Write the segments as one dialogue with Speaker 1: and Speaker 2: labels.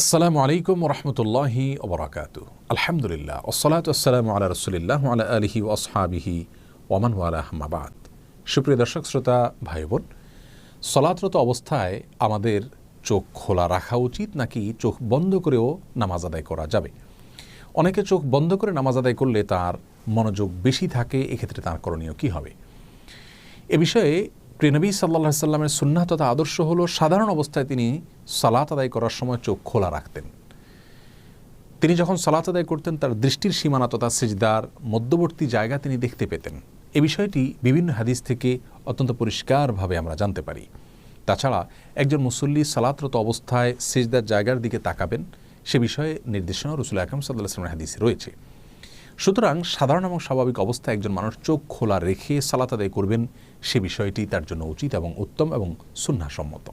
Speaker 1: আসসালামু আলাইকুম রহমতুল্লাহি ওবরাকাত। আলহামদুলিল্লাহ ওসলাত আসসালামু আলা রসুলিল্লাহ আলা আলহি ওসহাবিহি ওমান আহমাবাদ সুপ্রিয় দর্শক, শ্রোতা ভাই বোন সলাতরত অবস্থায় আমাদের চোখ খোলা রাখা উচিত নাকি চোখ বন্ধ করেও নামাজ আদায় করা যাবে? অনেকে চোখ বন্ধ করে নামাজ আদায় করলে তার মনোযোগ বেশি থাকে, এক্ষেত্রে তার করণীয় কী হবে? এ বিষয়ে প্রিনবী সাল্লাহ সাল্লামের সুন্নাহ তথা আদর্শ হলো সাধারণ অবস্থায় তিনি সালাত আদায় করার সময় চোখ খোলা রাখতেন। তিনি যখন সালাত আদায় করতেন, তার দৃষ্টির সীমানা তথা সেজদার মধ্যবর্তী জায়গা তিনি দেখতে পেতেন। এ বিষয়টি বিভিন্ন হাদিস থেকে অত্যন্ত পরিষ্কারভাবে আমরা জানতে পারি। তাছাড়া একজন মুসল্লি সালাতরত অবস্থায় সেজদার জায়গার দিকে তাকাবেন, সে বিষয়ে নির্দেশনা রসুল আকরম সাল্লাহ আসলামের হাদিসে রয়েছে। সুতরাং সাধারণ এবং স্বাভাবিক অবস্থায় একজন মানুষ চোখ খোলা রেখে সালাত আদায় করবেন, সে বিষয়টি তার জন্য উচিত এবং উত্তম এবং সুন্নাসম্মত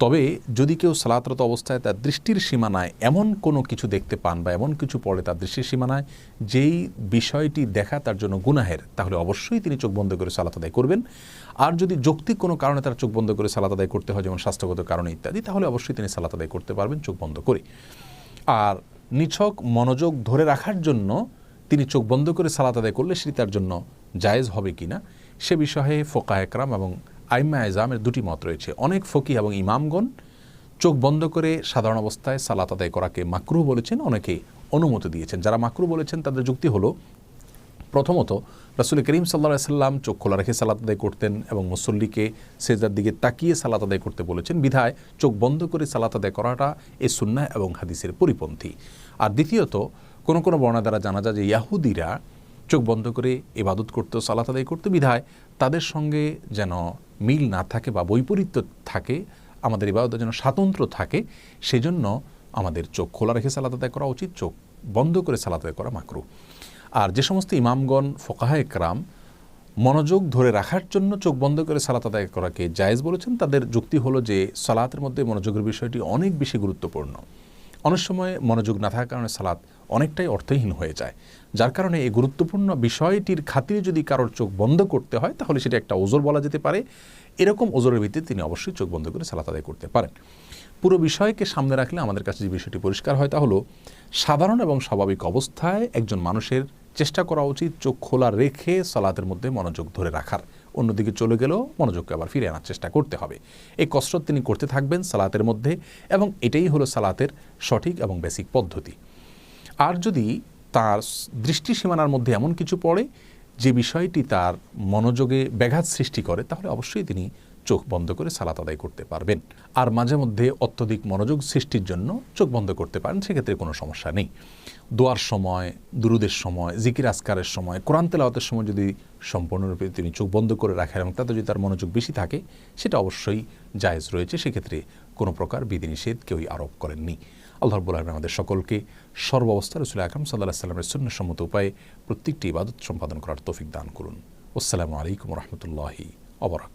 Speaker 1: তবে যদি কেউ সালাতরত অবস্থায় তার দৃষ্টির সীমানায় এমন কোনো কিছু দেখতে পান বা এমন কিছু পড়ে তার দৃষ্টির সীমানায়, যেই বিষয়টি দেখা তার জন্য গুনাহের, তাহলে অবশ্যই তিনি চোখ বন্ধ করে সালাত আদায় করবেন। আর যদি যৌক্তিক কোনো কারণে তার চোখ বন্ধ করে সালাত আদায় করতে হয়, যেমন স্বাস্থ্যগত কারণে ইত্যাদি, তাহলে অবশ্যই তিনি সালাত আদায় করতে পারবেন চোখ বন্ধ করে। আর নিছক মনোযোগ ধরে রাখার জন্য তিনি চোখ বন্ধ করে সালাত আদায় করলে সেটি তার জন্য জায়েজ হবে কি না সে বিষয়ে ফোকা একরাম এবং আইমা এজামের দুটি মত রয়েছে। অনেক ফকি এবং ইমামগণ চোখ বন্ধ করে সাধারণ অবস্থায় সালাত আদায় করাকে মাকরু বলেছেন, অনেকে অনুমতি দিয়েছেন। যারা মাকরু বলেছেন, তাদের যুক্তি হলো, প্রথমত, রাসুল করিম সাল্লা সাল্লাম চোখ খোলা রেখে সালাত আদায় করতেন এবং মুসল্লিকে সেজার দিকে তাকিয়ে সালাত আদায় করতে বলেছেন। বিধায় চোখ বন্ধ করে সালাত আদায় করাটা এ সুন্না এবং হাদিসের পরিপন্থী। আর দ্বিতীয়ত কোনো কোনো বর্ণা দ্বারা জানা যায় যে ইয়াহুদিরা চোখ বন্ধ করে ইবাদত করতো, সালাত আদায় করতো, বিধায় তাদের সঙ্গে যেন মিল না থাকে বা বৈপরীত্য থাকে, আমাদের ইবাদত যেন স্বাতন্ত্র থাকে, সেজন্য আমাদের চোখ খোলা রেখে সালাত আদায় করা উচিত, চোখ বন্ধ করে সালাত আদায় করা মাকরু। আর যে সমস্ত ইমামগণ, ফোকাহা একরাম, মনোযোগ ধরে রাখার জন্য চোখ বন্ধ করে সালাত আদায় করাকে জায়েজ বলেছেন, তাদের যুক্তি হলো যে সালাতের মধ্যে মনোযোগের বিষয়টি অনেক বেশি গুরুত্বপূর্ণ। অনেক সময় মনোযোগ না থাকার কারণে সালাত অনেকটাই অর্থহীন হয়ে যায়। যার কারণে এই গুরুত্বপূর্ণ বিষয়টির খাতিরে যদি কারোর চোখ বন্ধ করতে হয়, তাহলে সেটা একটা ওজোর বলা যেতে পারে। এরকম ওজোরের ভিত্তিতে তিনি অবশ্যই চোখ বন্ধ করে সালাত আদায় করতে পারেন। পুরো বিষয়কে সামনে রাখলে আমাদের কাছে যে বিষয়টি পরিষ্কার হয়, তা হলো সাধারণ এবং স্বাভাবিক অবস্থায় একজন মানুষের চেষ্টা করা উচিত চোখ খোলা রেখে সালাতের মধ্যে মনোযোগ ধরে রাখার। অন্যদিকে চলে গেলেও মনোযোগকে আবার ফিরে আনার চেষ্টা করতে হবে। এই কসরত তিনি করতে থাকবেন সালাতের মধ্যে এবং এটাই হলো সালাতের সঠিক এবং বেসিক পদ্ধতি। আর যদি তার দৃষ্টি সীমানার মধ্যে এমন কিছু পড়ে যে বিষয়টি তার মনোযোগে ব্যাঘাত সৃষ্টি করে, তাহলে অবশ্যই তিনি চোখ বন্ধ করে সালাত আদায় করতে পারবেন। আর মাঝে মধ্যে অত্যধিক মনোযোগ সৃষ্টির জন্য চোখ বন্ধ করতে পারেন, সেক্ষেত্রে কোনো সমস্যা নেই। দোয়ার সময়, দুরুদের সময়, জিকির আসকারের সময়, কোরআন তেলাওয়াতের সময় যদি সম্পূর্ণরূপে তিনি চোখ বন্ধ করে রাখেন এবং তাতে যদি তার মনোযোগ বেশি থাকে, সেটা অবশ্যই জায়েজ রয়েছে, সেক্ষেত্রে কোনো প্রকার বিধিনিষেধ কেউই আরোপ করেননি। আল্লাহ রব্বুল আমাদের সকলকে সর্বাবস্থা রসুল আকরম সাল্লাহ সাল্লামের সুন্নসম্মত সম্মত উপায়ে প্রত্যেকটি ইবাদত সম্পাদন করার তৌফিক দান করুন। আসসালামু আলাইকুম রহমতুল্লাহি অবরাকা